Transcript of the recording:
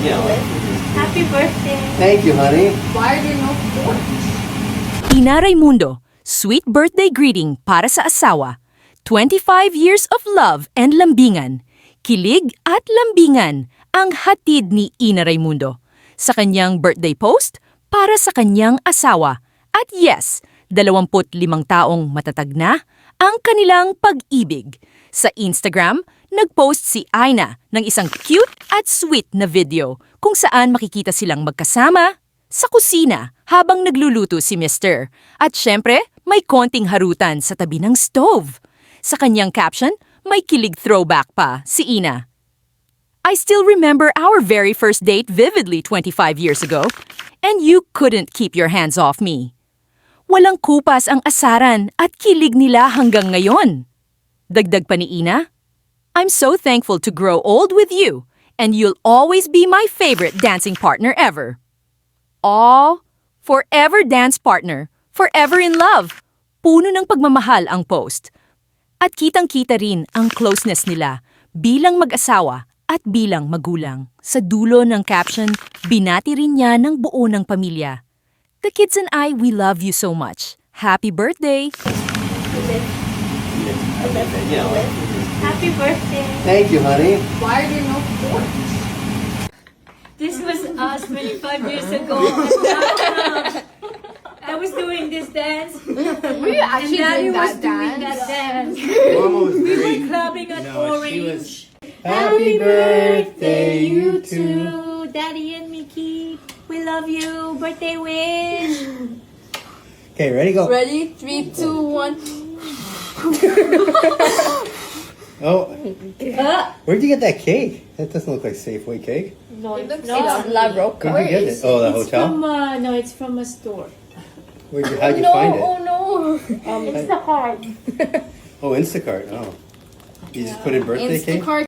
Happy birthday. Thank you, honey. Why are there no forks? Ina Raimundo, sweet birthday greeting para sa asawa. 25 years of love and lambingan. Kilig at lambingan ang hatid ni Ina Raimundo. Sa kanyang birthday post para sa kanyang asawa. At yes, 25 taong matatag na ang kanilang pag-ibig. Sa Instagram, nag-post si Aina ng isang cute at sweet na video kung saan makikita silang magkasama sa kusina habang nagluluto si Mr. At syempre, may konting harutan sa tabi ng stove. Sa kanyang caption, may kilig throwback pa si Ina. I still remember our very first date vividly 25 years ago, and you couldn't keep your hands off me. Walang kupas ang asaran at kilig nila hanggang ngayon. Dagdag pa ni Ina, I'm so thankful to grow old with you, and you'll always be my favorite dancing partner ever. Aw, forever dance partner, forever in love. Puno ng pagmamahal ang post. At kitang-kita rin ang closeness nila bilang mag-asawa at bilang magulang. Sa dulo ng caption, binati rin niya ng buo ng pamilya. The kids and I, we love you so much. Happy birthday! Happy birthday. Thank you, honey. Why are there no forks? This was us 25 years ago. I was doing this dance. Were you And actually Daddy doing was that doing dance? that dance. Mama We were great. clubbing at No, she Orange. was- Happy birthday, you too. Daddy and Mickey. We love you. Birthday wish. Okay, ready, go. Ready? Three, two, one. Oh, Uh, where'd you get that cake? That doesn't look like Safeway cake. no, It looks no. it's La Roca. Where'd you get it? Oh, the It's hotel. from uh, no, it's from a store. Where'd you, how'd you no, find it? oh no. Um, it's the card. Oh, Instacart. Oh, you just put in birthday cake. Instacart